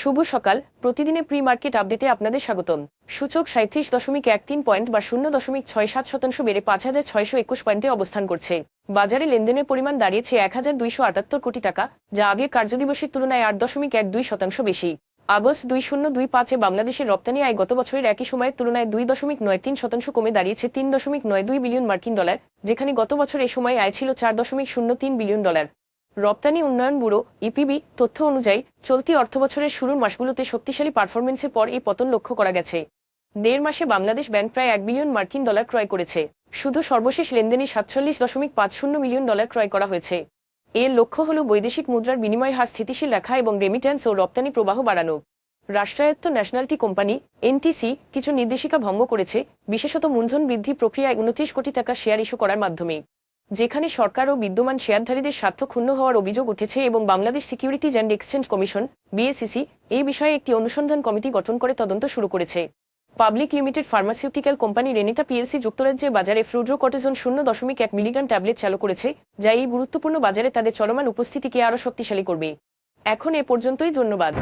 শুভ সকাল। প্রতিদিনে pre market আপডেটে আপনাদের স্বাগতম। সূচক সাঁত্রিশ দশমিক এক তিন পয়েন্ট বা শূন্য দশমিক ছয় সাত শতাংশ বেড়ে পাঁচ হাজার ছয়শো একুশ পয়েন্টে অবস্থান করছে। বাজারে লেনদেনের পরিমাণ দাঁড়িয়েছে এক হাজার দুইশো আটাত্তর কোটি টাকা, যা আগে কার্যদিবসের তুলনায় আট দশমিক এক দুই শতাংশ বেশি। আগস্ট দুই শূন্য দুই পাঁচে বাংলাদেশের রপ্তানি আয় গত বছরের একই সময়ের তুলনায় দুই দশমিক নয় তিন শতাংশ কমে দাঁড়িয়েছে তিন দশমিক নয় দুই বিলিয়ন মার্কিন ডলার, যেখানে গত বছর এ সময় আয় ছিল চার দশমিক শূন্য তিন বিলিয়ন ডলার। রপ্তানি উন্নয়ন ব্যুরো, ইপিবি, তথ্য অনুযায়ী চলতি অর্থবছরের শুরুর মাসগুলোতে শক্তিশালী পারফরমেন্সের পর এই পতন লক্ষ্য করা গেছে। দেড় মাসে বাংলাদেশ ব্যাংক প্রায় এক বিলিয়ন মার্কিন ডলার ক্রয় করেছে। শুধু সর্বশেষ লেনদেনে সাতচল্লিশ দশমিক পাঁচ শূন্য মিলিয়ন ডলার ক্রয় করা হয়েছে। এর লক্ষ্য হল বৈদেশিক মুদ্রার বিনিময় হার স্থিতিশীল রাখা এবং রেমিট্যান্স ও রপ্তানি প্রবাহ বাড়ানো। রাষ্ট্রায়ত্ত ন্যাশনালিটি কোম্পানি, এনটিসি, কিছু নির্দেশিকা ভঙ্গ করেছে, বিশেষত মূলধন বৃদ্ধি প্রক্রিয়ায় উনত্রিশ কোটি টাকা শেয়ার ইস্যু করার মাধ্যমে। যেখানে সরকার ও বিদ্যমান শেয়ারধারীদের স্বার্থ ক্ষুণ্ণ হওয়ার অভিযোগ উঠেছে এবং Bangladesh securities and exchange commission BSEC এই বিষয়ে একটি অনুসন্ধান কমিটি গঠন করে তদন্ত শুরু করেছে। Public limited pharmaceutical company Renata PLC যুক্তরাজ্যের বাজারে ফ্লুড্রোকর্টিজন শূন্য দশমিক এক মিলিগ্রাম ট্যাবলেট চালু করেছে, যা এই গুরুত্বপূর্ণ বাজারে তাদের চলমান উপস্থিতিকে আরও শক্তিশালী করবে। এখন এ পর্যন্তই, ধন্যবাদ।